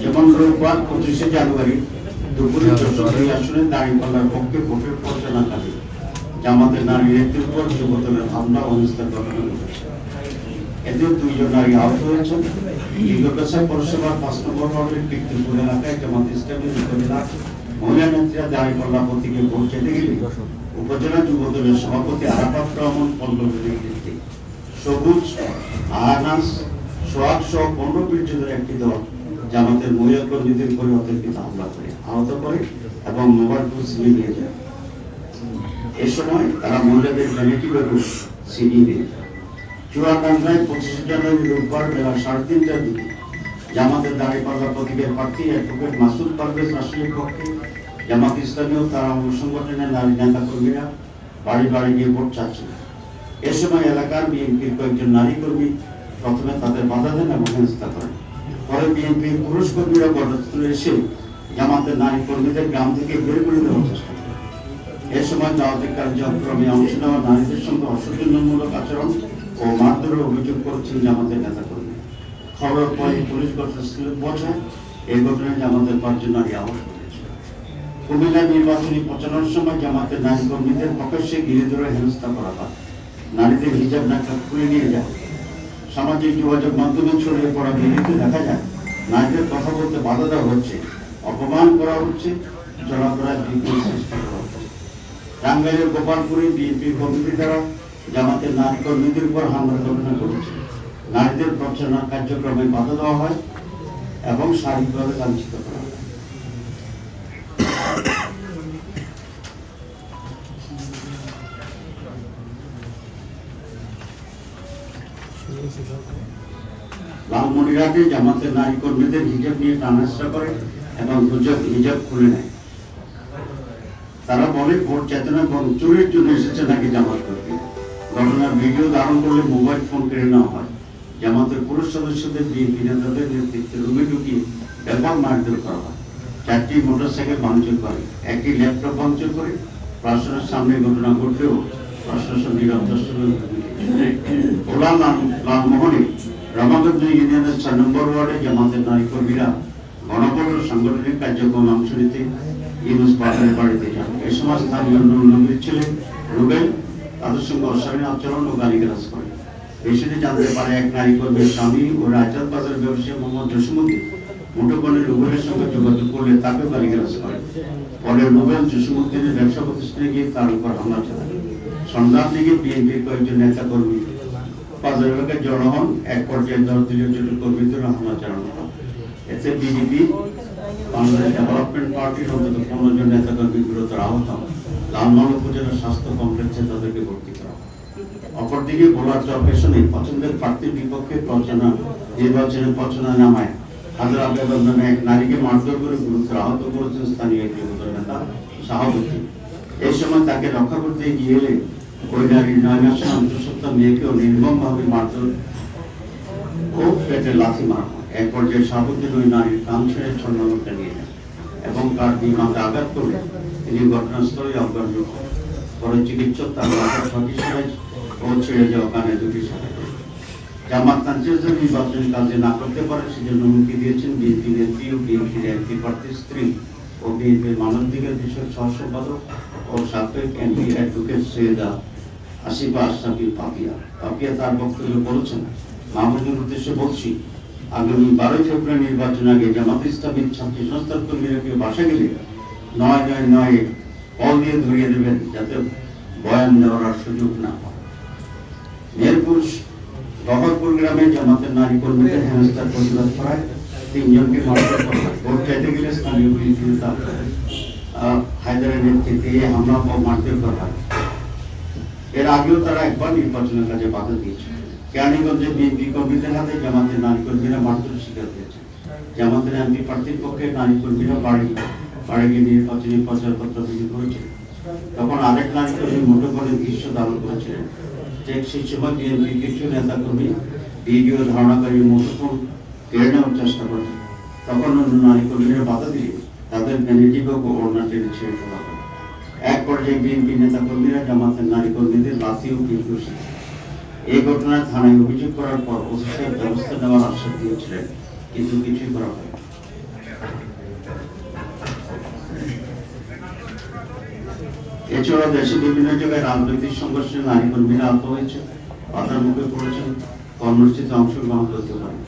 যেমন রোববার পঁচিশে জানুয়ারি দুপুরে যশোরী আসনে দাঁড়িপাল্লার পক্ষে ভোটের পরিচালনাকালে জামাতের নারী উপর যুবদলের হামলা হত্যার ঘটনা ঘটেছে এতে দুইজন নারী আহত হয়েছেন। দীর্ঘকাছা পৌরসভার পাঁচ নম্বর ওয়ার্ডের কীর্তিপুর এলাকায় জামাত ইসলামের উপজেলা মহিলা নেত্রীরা দাঁড়িপাল্লা প্রতীকে ভোট যেতে গেলে উপজেলা যুবদলের সভাপতি আরাফাত রহমান নেতৃত্বে সবুজ আনাস সোহাগ সহ পনেরো বিশজনের একটি দল জামাতের মহিলা কর্মীদের করে অতর্কিত হামলা করে, আহত করে এবং মোবাইল ফোন ছিনিয়ে নিয়ে যায় এ সময় তারা মহিলাদের ভ্যানিটি ব্যাগ ছিনিয়ে নিয়ে যায় চুয়াডাঙ্গায় পঁচিশে জানুয়ারি রোববার বেলা সাড়ে তিনটার দিকে জামাতের দাঁড়িপাল্লা প্রতীকের প্রার্থী অ্যাডভোকেট মাসুদ পারভেজ রাসুলের পক্ষে জামাত ইসলামী ও তার সংগঠনের নারী নেতা কর্মীরা বাড়ি বাড়ি গিয়ে ভোট চাচ্ছিলেন এ সময় এলাকার বিএনপির কয়েকজন নারী কর্মী প্রথমে তাদের বাধা দেন এবং হেনস্থা করেন। পরে বিএনপির পুরুষ কর্মীরা ঘটনাস্থলে এসে জামাতের নারী কর্মীদের গ্রাম থেকে বের করে দেওয়ার চেষ্টা করেন এ সময় দাওয়াতের কার্যক্রমে অংশ নেওয়া নারীদের সঙ্গে অসৌজন্যমূলক আচরণ ও মারধরের অভিযোগ করেছেন জামাতের নেতা কর্মী খবর পরে পুলিশ ঘটনাস্থলে পৌঁছায়। এই ঘটনায় জামাতের পাঁচজন নারী আহত কুমিল্লা নির্বাচনী প্রচারণার সময় জামাতের নারী কর্মীদের প্রকাশ্যে ঘিরে ধরে হেনস্থা করা হয়। নারীদের হিজাব নাকা খুলে নিয়ে যায়। সামাজিক যোগাযোগ মাধ্যমে ছড়িয়ে পড়া ভিডিওতে দেখা যায়। নারীদের কথা বলতে বাধা দেওয়া হচ্ছে, অপমান করা হচ্ছে, চলাফেরায় বিপুল সৃষ্টি করা হচ্ছে। টাঙ্গাইলের গোপালপুরে বিএনপি কমিটি দ্বারা জামাতের নারী কর্মীদের উপর হামলা ঘটনা ঘটেছে নারীদের প্রচারণা কার্যক্রমে বাধা দেওয়া হয় এবং শারীরিকভাবে লাঞ্ছিত করা লালমনিরহাটে জামাতের নারী কর্মীদের হিজাব নিয়ে টানাস্তা করে এবং হুজব হিজাব খুলে নেয়। তারা বলে, ভোট চেতনা এবং চুরির জন্য এসেছে নাকি জামাত করতে ঘটনার ভিডিও ধারণ করলে মোবাইল ফোন কেড়ে নেওয়া হয়। জামাতের পুরুষ সদস্যদের বিএনপি নেতাদের নেতৃত্বে রুমে ঢুকিয়ে ব্যাপক মারধর করা হয়। চারটি মোটরসাইকেল ভাঙচুর করে, একটি ল্যাপটপ ভাঙচুর করে প্রশাসনের সামনে ঘটনা ঘটলেও কর্মীর স্বামী ও রাজাত বাজার ব্যবসায়ী মোহাম্মদ জসিমুদ্দিন মুঠোফোনের রুবেলের সঙ্গে যোগাযোগ করলে তাকেও গালিগালাজ করে পরে রুবেল জসিমুদ্দিনের ব্যবসা প্রতিষ্ঠানে গিয়ে তার উপর হামলা চালায়। সন্ধ্যার দিকে বিএনপির কয়েকজন নেতা কর্মী এলাকায় জড়ো হন এক পর্যায়ে দলীয় জোট কর্মীদের হামলা চালানো এতে বিজেপি, বাংলাদেশ ডেভেলপমেন্ট পার্টির অন্তত পনেরো জন নেতা কর্মী গুরুতর আহত হন। লালমোহন উপজেলা স্বাস্থ্য কমপ্লেক্সে তাদেরকে ভর্তি করা অপরদিকে ভোলার চরপেশনে পছন্দের প্রার্থীর বিপক্ষে প্রচারণা নির্বাচনে প্রচারণা নামায়। হাজার আবেদন নামে এক নারীকে মারধর করে গুরুতর আহত করেছেন স্থানীয় একটি নেতা শাহাবুদ্দিন। এই সময় তাকে রক্ষা করতে গিয়ে ওই নারীর নয় মাসের অন্তঃসত্ত্বা মেয়েকেও নির্মমভাবে মারধর ও পেটে লাথি মারা হয় এক পর্যায়ে শাহাবুদ্দিন ওই নারীর কান ছেড়ে ছন্নমুখে নিয়ে যান এবং তার বিমানকে আঘাত করলে তিনি ঘটনাস্থলে অজ্ঞান হয়ে পরে চিকিৎসক তার মাথার ছটি সেলাই ও ছেড়ে যাওয়া কানে দুটি সেলাই। জামাত তানজিজ নির্বাচনী কাজে না করতে পারে সেজন্য হুমকি দিয়েছেন বিএনপি নেত্রী ও বিএনপির একটি প্রার্থীর স্ত্রী ও বিএনপির মানবাধিকার বিষয়ক সহ সম্পাদক ও সাবেক এমপি অ্যাডভোকেট সৈয়দা আসিফা আশরাফি পাপিয়া। পাপিয়া তার বক্তব্যে বলেছেন মাহমুদের উদ্দেশ্যে বলছি আগামী বারোই ফেব্রুয়ারি নির্বাচন আগে জামাত ইসলামী ছাত্রী সংস্থার কর্মীরা কেউ বাসা গেলে নয় নয় নয় কল দিয়ে ধরিয়ে দেবেন যাতে বয়ান দেওয়ার সুযোগ না হয়। মেরপুর গহরপুর গ্রামে জামাতের নারী কর্মীদের হেনস্থার প্রতিবাদ করায় তিনজনকে মারধর করা হয়। ভোট চাইতে গেলে স্থানীয় আহ, হায়দারের নেতৃত্বে হামলা মারধর করা হয়। এর আগেও তারা একবার নির্বাচনের কাজে বাধা দিয়েছে। কেরানীগঞ্জে বিএনপি কর্মীদের হাতে জামাতের নারী কর্মীরা মারধর শিকার হয়েছে। জামাতের এমপি প্রার্থীর পক্ষে নারী কর্মীরা বাড়ি বাড়ি গিয়ে নির্বাচনী প্রচারপত্র বিলি করেছে। তখন আরেক নারী কর্মী মুঠোফোনে দৃশ্য ধারণ করেছিলেন। ঠিক সেই সময় বিএনপি কিছু নেতা কর্মী ভিডিও ধারণাকারী মুঠোফোন কেড়ে নেওয়ার চেষ্টা করেছে। তখন অন্য নারী কর্মীরা বাধা দিয়ে তাদের ব্যাগ ও ওড়না টেনে ছেড়ে ফেলা হয়। এক পর্যায়ে বিএনপি নেতা কর্মীরা জামাতের নারী কর্মীদের লাথিও কিন্তু এই ঘটনায় থানায় অভিযোগ করার পর ওসি ব্যবস্থা নেওয়ার আশ্বাস দিয়েছিলেন, কিন্তু কিছুই করা হয়নি। এছাড়া দেশে বিভিন্ন জায়গায় রাজনৈতিক সংঘর্ষে নারী কর্মীরা আহত হয়েছে পাতার মুখে পড়েছেন, কর্মসূচিতে অংশগ্রহণ করতে পারেন